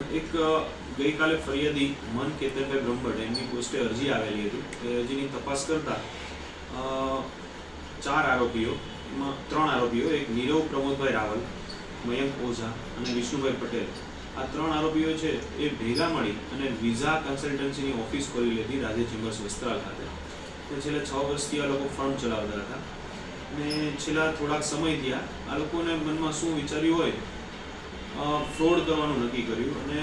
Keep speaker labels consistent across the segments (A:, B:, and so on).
A: એક ગઈકાલે ફરિયાદી મન કેતનભાઈ બ્રહ્મભટ્ટ. એમની પોસ્ટે અરજી આવેલી હતી. એ અરજીની તપાસ કરતા ચાર આરોપીઓ, એમાં ત્રણ આરોપીઓ, એક નીરવ પ્રમોદભાઈ રાવલ, મયંક ઓઝા અને વિષ્ણુભાઈ પટેલ. આ ત્રણ આરોપીઓ છે એ ભેગા મળી અને વિઝા કન્સલ્ટન્સીની ઓફિસ ખોલી લીધી રાજે ચેમ્બર્સ વસ્ત્રાલ ખાતે. છેલ્લા છ વર્ષથી આ લોકો ફર્મ ચલાવતા હતા. અને છેલ્લા થોડાક સમય થયા આ લોકોને મનમાં શું વિચાર્યું હોય ફ્રોડ કરવાનું નક્કી કર્યું અને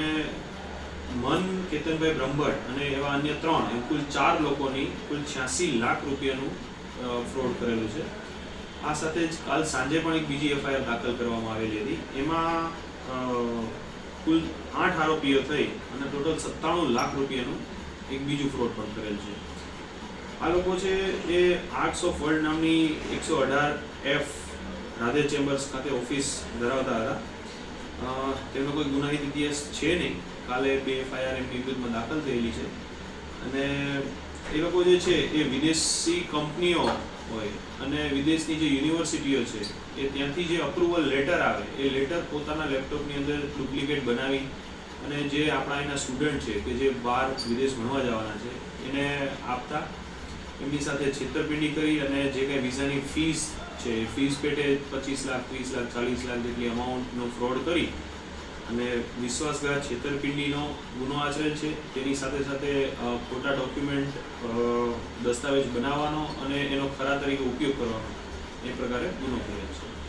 A: મન, કેતનભાઈ બ્રહ્મભટ્ટ અને એવા અન્ય ત્રણ, એમ કુલ ચાર લોકોની કુલ છ્યાસી લાખ રૂપિયાનું ફ્રોડ કરેલું છે. આ સાથે જ કાલ સાંજે પણ એક બીજી એફઆઈઆર દાખલ કરવામાં આવેલી હતી. એમાં કુલ આઠ આરોપીઓ થઈ અને ટોટલ સત્તાણું લાખ રૂપિયાનું એક બીજું ફ્રોડ પણ કરેલ છે. આ લોકો છે એ આર્ટ્સ ઓફ વર્લ્ડ નામની એકસો અઢાર એફ, રાધે ચેમ્બર્સ ખાતે ઓફિસ ધરાવતા હતા. તેમનો કોઈ ગુનાહિત ઇતિહાસ છે નહીં. કાલે બે એફઆઈઆર એમની વિરુદ્ધમાં દાખલ થયેલી છે. અને એ લોકો જે છે, એ વિદેશી કંપનીઓ હોય અને વિદેશની જે યુનિવર્સિટીઓ છે, એ ત્યાંથી જે અપ્રુવલ લેટર આવે, એ લેટર પોતાના લેપટોપની અંદર ડુપ્લિકેટ બનાવી અને જે આપણા એના સ્ટુડન્ટ છે, કે જે બહાર વિદેશ ભણવા જવાના છે, એને આપતા એમની સાથે છેતરપિંડી કરી અને જે કાંઈ વિઝાની ફીસ છે એ ફીસ પેટે પચીસ લાખ, ત્રીસ લાખ, ચાલીસ લાખ જેટલી અમાઉન્ટનો ફ્રોડ કરી અને વિશ્વાસઘાત, છેતરપિંડીનો ગુનો આચરેલ છે. તેની સાથે સાથે ખોટા ડોક્યુમેન્ટ દસ્તાવેજ બનાવવાનો અને એનો ખરા તરીકે ઉપયોગ કરવાનો એ પ્રકારે ગુનો કરેલ છે.